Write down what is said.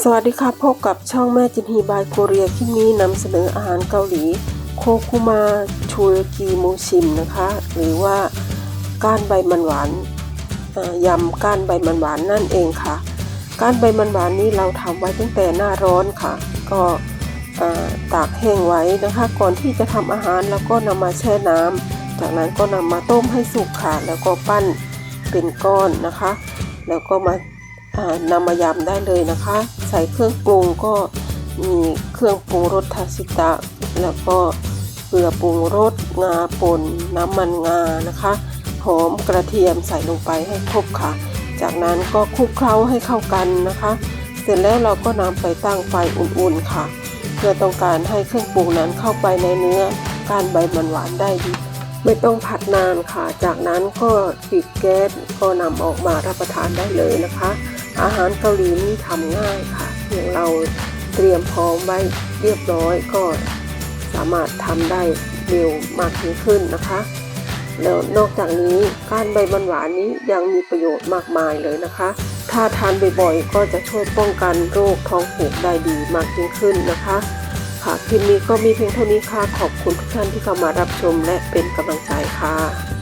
สวัสดีค่ะพบกับช่องแม่จินฮีบายโคเรียที่นี้นำเสนออาหารเกาหลี โคคุมาชูรกีมูชิมนะคะ หรือว่าก้านใบมันหวานยำก้านใบมันหวานนั่นเองค่ะ ก้านใบมันหวานนี้เราทำไว้ตั้งแต่หน้าร้อนค่ะ ก็ตากแห้งไว้นะคะ ก่อนที่จะทำอาหารแล้วก็นำมาแช่น้ำจากนั้นก็นำมาต้มให้สุกค่ะ แล้วก็ปั้นเป็นก้อนนะคะ แล้วก็มา นำมายำได้เลยนะคะ ใส่เครื่องปรุงก็มีเครื่องปรุงรสทาชิตะ แล้วก็เกลือปรุงรสงาป่นน้ำมันงานะคะหอมกระเทียมใส่ลงไปให้ครบค่ะ จากนั้นก็คลุกเคล้าให้เข้ากันนะคะ เสร็จแล้วเราก็นำไปตั้งไฟอุ่นๆค่ะ เพื่อต้องการให้เครื่องปรุงนั้นเข้าไปในเนื้อกานใบมันหวานได้ดี ไม่ต้องผัดนานค่ะ จากนั้นก็ปิดแก๊สก็นำออกมารับประทานได้เลยนะคะ อาหารเกาหลีนี่ทำง่ายค่ะเพียงเราเตรียมพร้อมไว้เรียบร้อยก็สามารถทำได้เร็วมากยิ่งขึ้นนะคะ แล้วนอกจากนี้กานใบมันหวานนี้ยังมีประโยชน์มากมายเลยนะคะ ถ้าทานบ่อยๆ ก็จะช่วยป้องกันโรคท้องผูกได้ดีมากยิ่งขึ้นนะคะ ค่ะคลิปนี้ก็มีเพียงเท่านี้ค่ะขอบคุณทุกท่านที่เข้ามารับชมและเป็นกำลังใจค่ะ